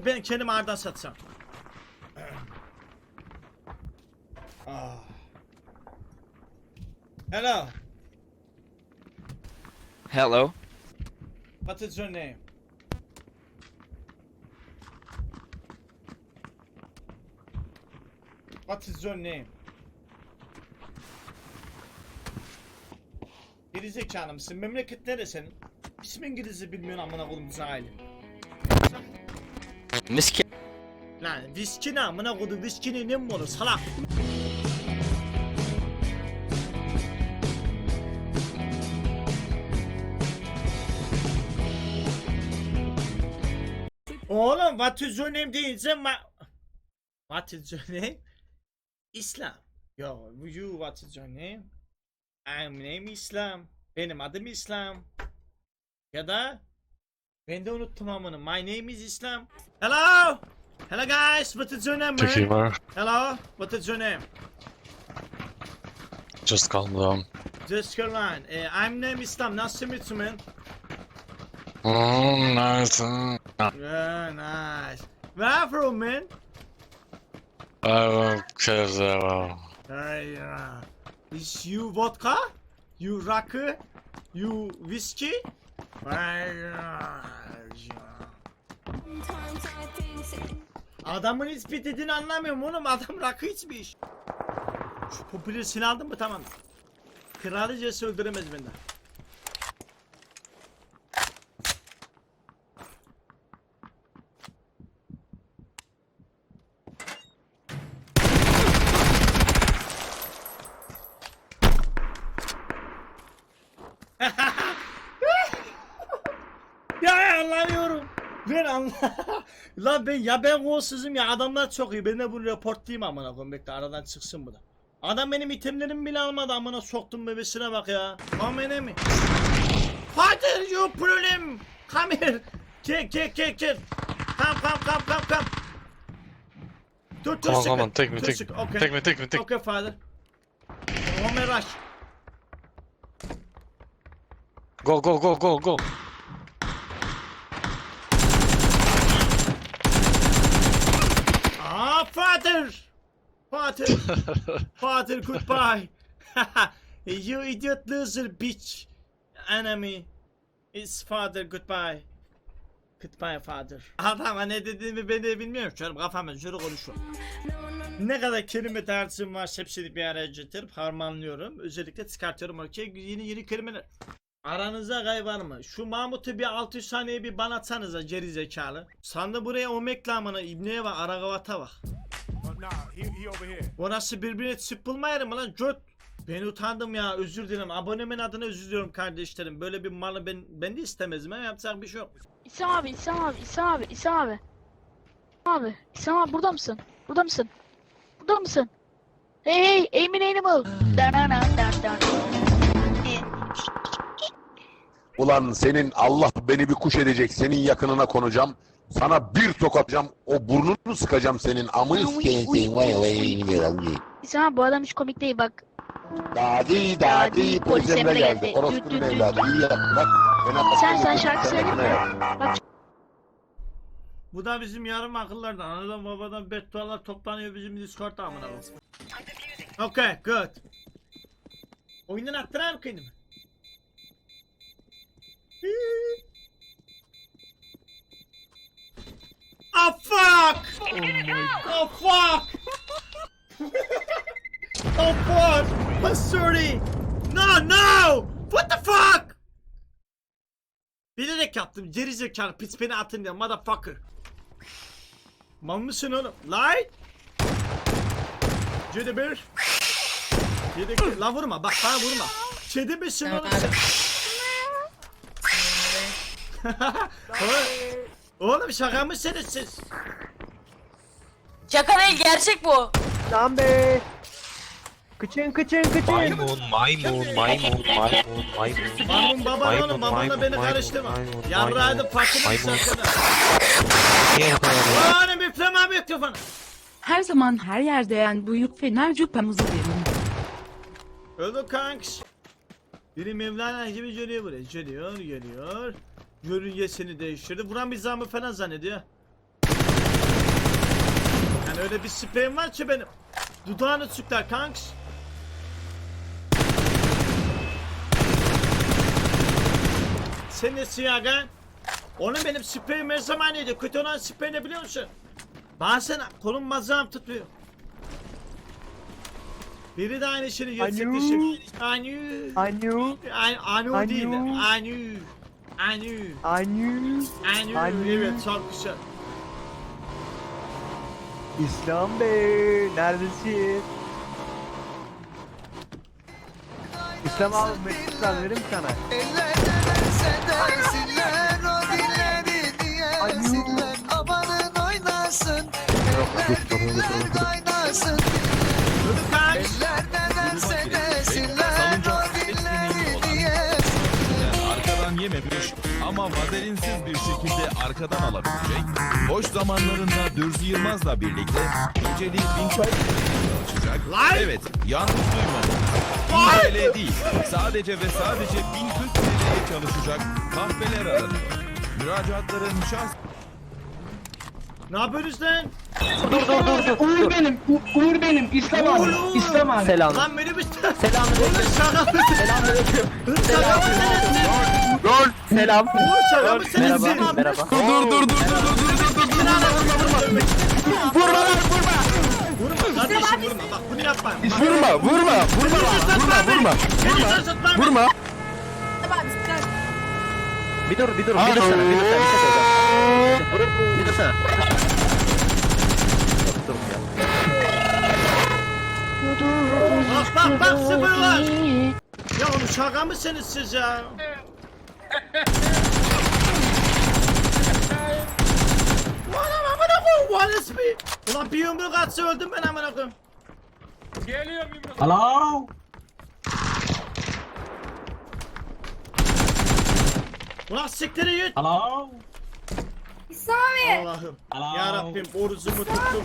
Ben kendimi ağırdan satsam. Ah. Hello. Hello. What is your name? What is your name? Gerizekalı mısın? Memleket nere senin? İsmin İngilizce bilmiyorsun amına koydum zahili. Miss Lan viski ne amına koydum viskinin ne mi olur salak? Oğlum what is your name deyince ma... What is your name? İslam. Yo, you what is your name? I'm name İslam. Benim adım İslam. Ya da ben de unuttum amına. My name is İslam. Hello. Hello guys, what is your name? man? Tequila, Hello, what is your name? just calm down. Just Caroline. Uh, I'm name Islam. Nice to meet you, man. Oh, nice. Yeah, nice. Where from, man? Cause, uh, Hey, uh, is you vodka? You rakı? You whiskey? Adamın ismi dediğini anlamıyorum oğlum. Adam rakı içmiş. Şu popülersini aldın mı tamam. Kraliçesi öldüremez benden. Ya anlamıyorum. Ben anla. Lan ben ya ben golsüzüm ya adamlar çok iyi. Ben de bunu reportlayayım amına koyayım. Bekle aradan çıksın bu da. Adam benim itemlerimi bile almadı amına soktum bebesine bak ya. Amene mi? Father you problem. Come here. Gel gel gel gel. Come come come come come. Dur dur take me, Dur take, sıkı. Okay. take me, take me, take. Okay father. Homer rush. Go, go, go, go, go. Ah, father! Father! father, goodbye! you idiot loser bitch! Enemy! It's father, goodbye! Goodbye father. Adama ne dediğimi ben de bilmiyorum. Şöyle kafamda şöyle konuşuyorum. Ne kadar kelime dersim var hepsini bir araya getirip harmanlıyorum. Özellikle çıkartıyorum okey yeni yeni kelimeler. Aranızda gay var mı? Şu Mahmut'u bir 600 saniye bir bana atsanıza geri zekalı. Sandı buraya o meklamına İbne'ye bak Aragavat'a bak. Nah, he, he over here. Orası birbirine sıpılma yeri mi lan göt? Ben utandım ya özür dilerim. Abonemin adına özür diliyorum kardeşlerim. Böyle bir malı ben ben de istemezdim ama yapacak bir şey yok. İslam abi, İslam abi, İslam abi, İslam abi. Abi, İslam abi burada mısın? Burada mısın? Burada mısın? Hey hey, Emin Animal. Ulan senin Allah beni bir kuş edecek. Senin yakınına konacağım. Sana bir tokatacağım. O burnunu sıkacağım senin. Amını sikeyim senin. Vay vay abi bu adam hiç komik değil bak. Dadi dadi polis emre geldi. Orospunun evladı. İyi yaptın bak. Sen sen şarkı söyle? Bak Bu da bizim yarım akıllardan. Anadan babadan beddualar toplanıyor bizim Discord amına koyayım. Okay, good. Oyundan attırar mı kendimi? Oh fuck! Oh my Oh fuck! oh fuck! Pasuri! No no! What the fuck? Bilerek yaptım geri zekalı pis beni atın diye motherfucker. Mal mısın oğlum? Light! Cedi bir. Cedi. La vurma bak bana vurma. Cedi oğlum sen? Oğlum- Oğlum şaka mısınız siz? Şaka değil gerçek bu. Lan be. Kıçın kıçın kıçın. Maymun, maymun, maymun, maymun, maymun. Maymun baban Maymun, oğlum babanla maymun, beni maymun, karıştırma. maymun, Yarrağını maymun, farkında mısın maymun. bu kadar ya? Oğlum üfleme mikrofonu. Her zaman her yerde yan büyük fener cüppemizi verin. Öldü kanks. Biri Mevlana gibi geliyor buraya. Geliyor geliyor. Yörüngesini değiştirdi. Vuran bir zamı falan zannediyor. Yani öyle bir spreyim var ki benim. Dudağını sıklar kanks. Sen ne siyagan? Onun benim spreyim her zaman iyiydi. Kötü olan sprey ne biliyor musun? Bazen kolum mazağım tutuyor. Biri de aynı şeyi. Anyu. Anyu. Anu. Anu Anu. değil. Anu. Anu. Anyu. Anu. Anu. Evet güzel. İslam Bey. Neredesin? İslam abi mektuplar verir mi sana? Anyu. Dur ama vazelinsiz bir şekilde arkadan alabilecek. Boş zamanlarında Dürzü Yılmaz'la birlikte geceliği bin çalışacak. Evet, yanlış duymadın. 1000 TL değil, sadece ve sadece 1040 TL'ye çalışacak kahveler aranıyor. Müracaatların şans Ne yapıyorsunuz lan? Uğur benim, U- Uğur benim, İslam abi, Oğlum. İslam abi. Selam. Lan minibüs. Selamünaleyküm. Oğlum şaka mı? Selamünaleyküm. Şaka mı sensin? Selam. Oğlum şaka mı Merhaba. Merhaba. Dur dur dur dur dur dur Vurma lan vurma. Vurma kardeşim vurma. Bak bunu yapma. Vurma vurma vurma Vurma vurma. Beni sarsıtma. vurma. Bir dur, bir dur, bir dur sana, bir dur sana, bir şey söyleyeceğim. Bir dur sana. Bak bak bak sıfırlar. Ya oğlum şaka mısınız siz ya? Ulan amına koyayım Wallace mi? Ulan bir yumruk atsa öldüm ben amına koyayım. Alo. Ulan siktir git. Alo. Allah'ım. Alo. Ya Rabbim orucumu tuttum.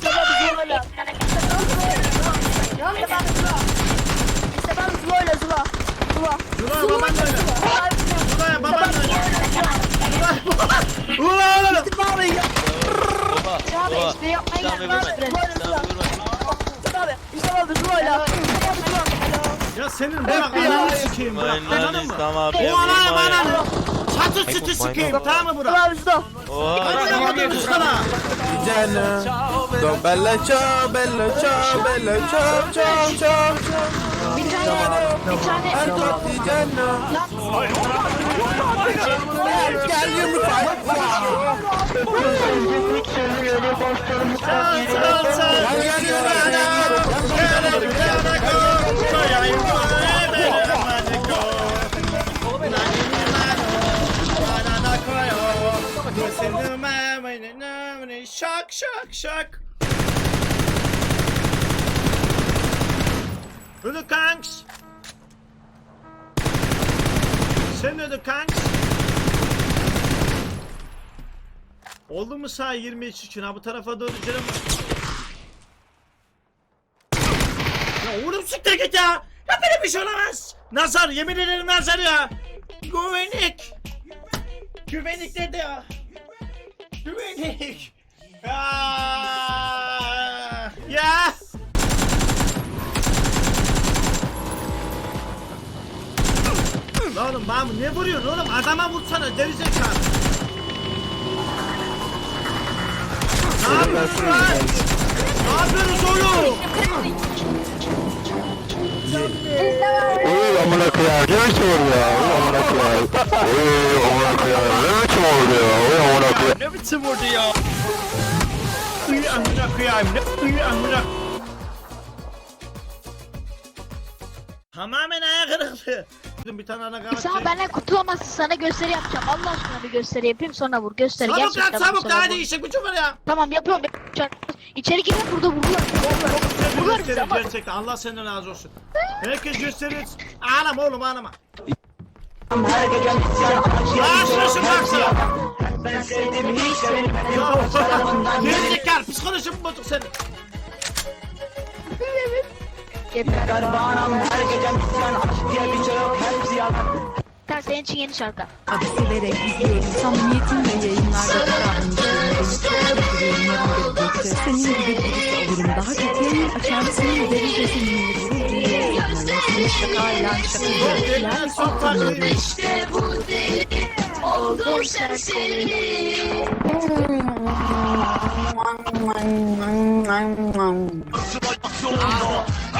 Gözlerim. Zaten ellerini sikeyim. Zula baban da öyle. Zula'ya baban da öyle. Ulan ulan. Ya senin bırak ananı sikeyim bırak anladın mı? O anayı ananı. Çatır çıtır sikeyim tamam mı bırak? Bırak anladın sana. Bella ciao bella ciao bella ciao ciao ciao Bir tane, bir tane. Gel şak şak şak. Oldu mu sağ 23 için ha bu tarafa doğru canım. Ya oğlum siktir git ya. Ya böyle bir şey olamaz. Nazar yemin ederim nazar ya. Güvenlik. Güvenlik nerede ya? Güvenlik. Ya. Ya. Lan oğlum bana ne vuruyorsun oğlum? Adama vursana deri zekalı. Ne yapıyorsun lan? Ne yapıyorsunuz oğlum? Oy amına koyayım. Ne biçim oldu ya? Oy amına koyayım. Oy amına koyayım. Ne biçim oldu ya? Oy amına koyayım. Ne biçim vurdu ya? Uy amına. Ne uy amına. Tamamen ayağı kırıklı. Bir tane ana kanat. Sana benden kutu olmazsa sana gösteri yapacağım. Allah aşkına bir gösteri yapayım sonra vur. Gösteri Çabuk gerçekten lan vur, çabuk sonra daha vur. hadi işe gücüm var ya. Tamam yapıyorum. yapıyorum. İçeri girin burada. Vururlar bizi Gösterin ama. gerçekten Allah senden razı olsun. Herkes gösterir. Ağlama oğlum ağlama. Şurası baksana. Ya gerizekalı psikolojim bozuk senin. Yeter. Tamam senin için yeni şarkı. Adı severek izliyorum. Samimiyetinle yayınlarda kararını Senin senin gibi birisi olurum. Daha kötü yayın açarsın. Derice seninle gurur duyuyorum. Seni şakayla şakayla. Elinden çok farklıyım. Oldum serseri.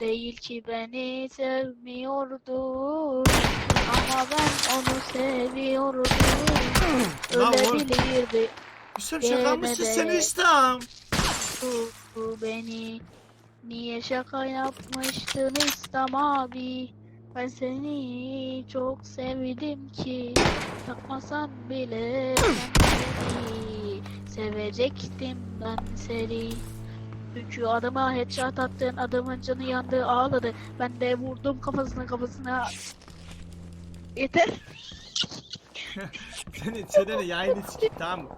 değil ki beni sevmiyordu Ama ben onu seviyordum Lan oğlum. Ölebilirdi Sen şaka mısın sen. İslam? bu beni Niye şaka yapmıştın İslam abi Ben seni çok sevdim ki Takmasan bile ben seni Sevecektim ben seni Çünkü adama headshot attın adamın canı yandı ağladı. Ben de vurdum kafasına kafasına. Yeter. Senin senin yayını sikeyim tamam?